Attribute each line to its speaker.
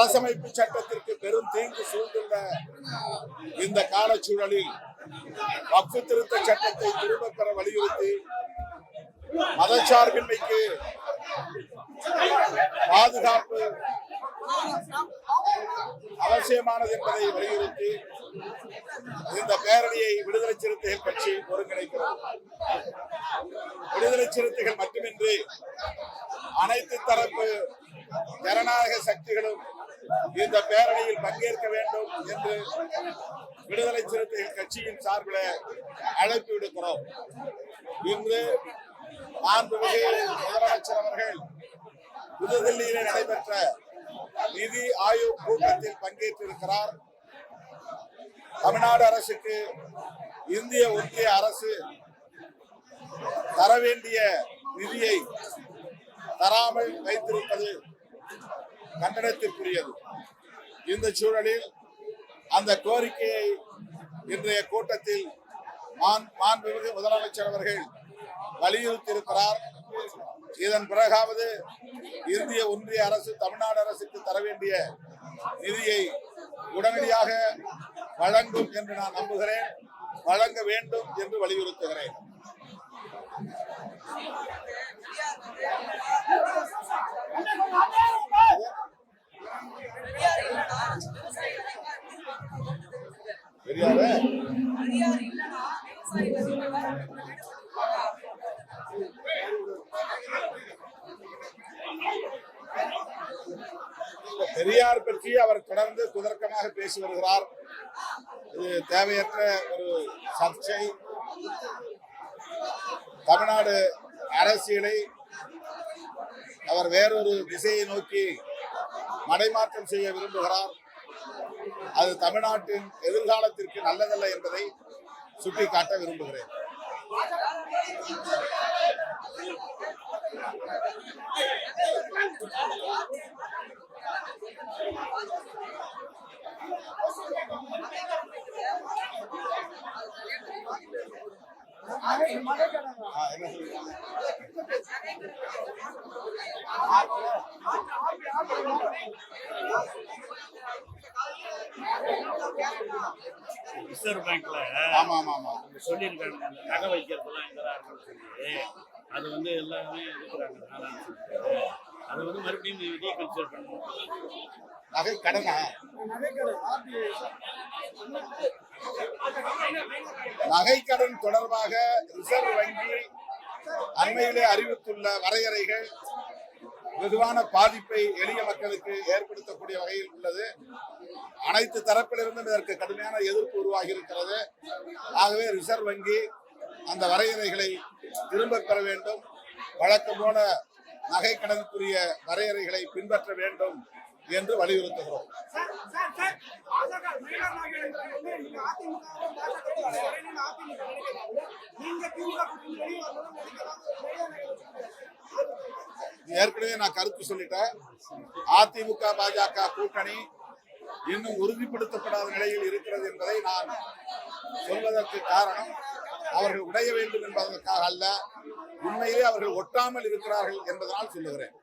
Speaker 1: அரசமைப்பு சட்டத்திற்கு பெரும் தீங்கு சூழ்ந்துள்ள இந்த காலச்சூழலில் வக்ஃபு திருத்த சட்டத்தை திரும்ப பெற வலியுறுத்தி மதச்சார்பின்மைக்கு பாதுகாப்பு அவசியமானது என்பதை வலியுறுத்தி இந்த பேரணியை விடுதலை சிறுத்தைகள் கட்சி ஒருங்கிணைக்கிறது. விடுதலை சிறுத்தைகள் மட்டுமின்றி அனைத்து தரப்பு ஜனநாயக சக்திகளும் இந்த பேரணியில் பங்கேற்க வேண்டும் என்று விடுதலை சிறுத்தைகள் கட்சியின் சார்பில் அழைப்பு விடுக்கிறோம். இன்று மாண்புமிகு முதலமைச்சர் அவர்கள் புதுதில்லியிலே நடைபெற்ற நிதி ஆயோக் கூட்டத்தில் பங்கேற்றிருக்கிறார். தமிழ்நாடு அரசுக்கு இந்திய ஒன்றிய அரசு தர வேண்டிய நிதியை தராமல் வைத்திருப்பது கண்டனத்திற்குரியது. இந்த சூழலில் அந்த கோரிக்கையை இன்றைய கூட்டத்தில் மாண்- மாண்புமிகு முதலமைச்சர் அவர்கள் வலியுறுத்தியிருக்கிறார். இதன் பிறகாவது இந்திய ஒன்றிய அரசு தமிழ்நாடு அரசுக்கு தர வேண்டிய நிதியை உடனடியாக வழங்கும் என்று நான் நம்புகிறேன். வழங்க வேண்டும் என்று வலியுறுத்துகிறேன். பெரியாரு பெரியார் பற்றி அவர் தொடர்ந்து குதர்க்கமாக பேசி வருகிறார். இது தேவையற்ற ஒரு சர்ச்சை. தமிழ்நாடு அரசியலை அவர் வேறொரு திசையை நோக்கி மடைமாற்றம் செய்ய விரும்புகிறார். அது தமிழ்நாட்டின் எதிர்காலத்திற்கு நல்லதல்ல என்பதை சுட்டிக்காட்ட விரும்புகிறேன். என்ன
Speaker 2: ரிசர்வ் பேங்க்ல
Speaker 1: ஆமா ஆமா ஆமா.
Speaker 2: சொல்லியிருக்காங்க. அந்த நகை வைக்கிறதுலாம் இதெல்லாம் இருக்குன்னு சொல்லி அது வந்து எல்லாருமே இருக்கிறாங்க அது வந்து மறுபடியும் ரீகன்சிடர் பண்ணணும்
Speaker 1: நகை கடனா நகைக்கடன் தொடர்பாக ரிசர்வ் வங்கி அண்மையிலே அறிவித்துள்ள வரையறைகள் வெகுவான பாதிப்பை எளிய மக்களுக்கு ஏற்படுத்தக்கூடிய வகையில் உள்ளது. அனைத்து தரப்பிலிருந்தும் இதற்கு கடுமையான எதிர்ப்பு உருவாகி இருக்கிறது ஆகவே ரிசர்வ் வங்கி அந்த வரையறைகளை திரும்ப பெற வேண்டும். வழக்கம் போல நகைக்கடனுக்குரிய வரையறைகளை பின்பற்ற வேண்டும் என்று வலியுறுத்துகிறோம்.
Speaker 3: நீங்க
Speaker 1: ஏற்கனவே நான் கருத்து சொல்லிட்டேன். அதிமுக பாஜக கூட்டணி இன்னும் உறுதிப்படுத்தப்படாத நிலையில் இருக்கிறது என்பதை நான் சொல்வதற்கு காரணம் அவர்கள் உடைய வேண்டும் என்பதற்காக அல்ல உண்மையிலே அவர்கள் ஒட்டாமல் இருக்கிறார்கள் என்பதனால் சொல்லுகிறேன்.